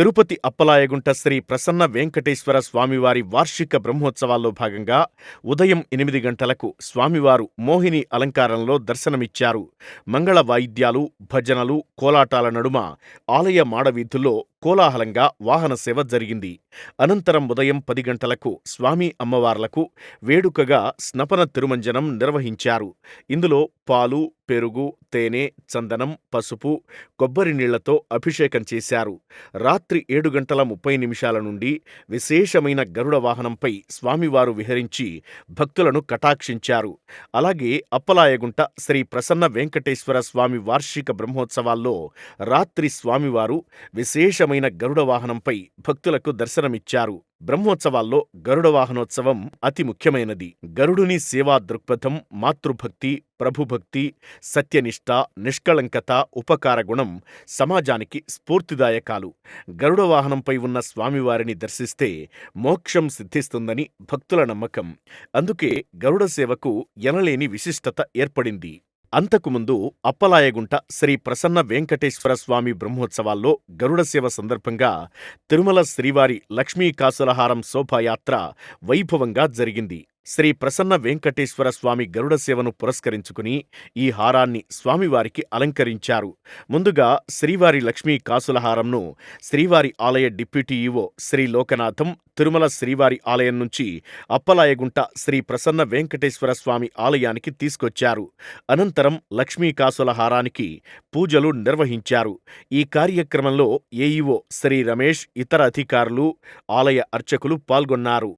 తిరుపతి అప్పలాయగుంట శ్రీ ప్రసన్న వెంకటేశ్వర స్వామివారి వార్షిక బ్రహ్మోత్సవాల్లో భాగంగా ఉదయం ఎనిమిది గంటలకు స్వామివారు మోహిని అలంకారంలో దర్శనమిచ్చారు. మంగళ వాయిద్యాలు భజనలు కోలాటాల నడుమ ఆలయ మాడవీధుల్లో కోలాహలంగా వాహన సేవ జరిగింది. అనంతరం ఉదయం పది గంటలకు స్వామి అమ్మవార్లకు వేడుకగా స్నపన తిరుమంజనం నిర్వహించారు. ఇందులో పాలు పెరుగు తేనె చందనం పసుపు కొబ్బరి నీళ్ళతో అభిషేకం చేశారు. రాత్రి ఏడు గంటల ముప్పై నిమిషాల నుండి విశేషమైన గరుడ వాహనంపై స్వామివారు విహరించి భక్తులను కటాక్షించారు. అలాగే అప్పలాయగుంట శ్రీ ప్రసన్న వెంకటేశ్వర స్వామి వార్షిక బ్రహ్మోత్సవాల్లో రాత్రి స్వామివారు విశేషమైన గరుడ వాహనంపై భక్తులకు దర్శనమిచ్చారు. బ్రహ్మోత్సవాల్లో గరుడ వాహనోత్సవం అతి ముఖ్యమైనది. గరుడుని సేవా దృక్పథం మాతృభక్తి ప్రభుభక్తి సత్యనిష్ట నిష్కళంకత ఉపకార గుణం సమాజానికి స్ఫూర్తిదాయకాలు. గరుడ వాహనంపై ఉన్న స్వామివారిని దర్శిస్తే మోక్షం సిద్ధిస్తుందని భక్తుల నమ్మకం. అందుకే గరుడ సేవకు ఎనలేని విశిష్టత ఏర్పడింది. అంతకుముందు అప్పలాయగుంట శ్రీ ప్రసన్న వెంకటేశ్వర స్వామి బ్రహ్మోత్సవాల్లో గరుడ సేవ సందర్భంగా తిరుమల శ్రీవారి లక్ష్మీ కాసులహారం శోభాయాత్ర వైభవంగా జరిగింది. శ్రీ ప్రసన్న వెంకటేశ్వర స్వామి గరుడ సేవను పురస్కరించుకుని ఈ హారాన్ని స్వామివారికి అలంకరించారు. ముందుగా శ్రీవారి లక్ష్మీ కాసులహారంను శ్రీవారి ఆలయ డిప్యూటీ ఈవో శ్రీ లోకనాథం తిరుమల శ్రీవారి ఆలయం నుంచి అప్పలాయగుంట శ్రీ ప్రసన్న వెంకటేశ్వర స్వామి ఆలయానికి తీసుకొచ్చారు. అనంతరం లక్ష్మీ కాసుల హారానికి పూజలు నిర్వహించారు. ఈ కార్యక్రమంలో ఏఈఓ శ్రీ రమేష్ ఇతర అధికారులు ఆలయ అర్చకులు పాల్గొన్నారు.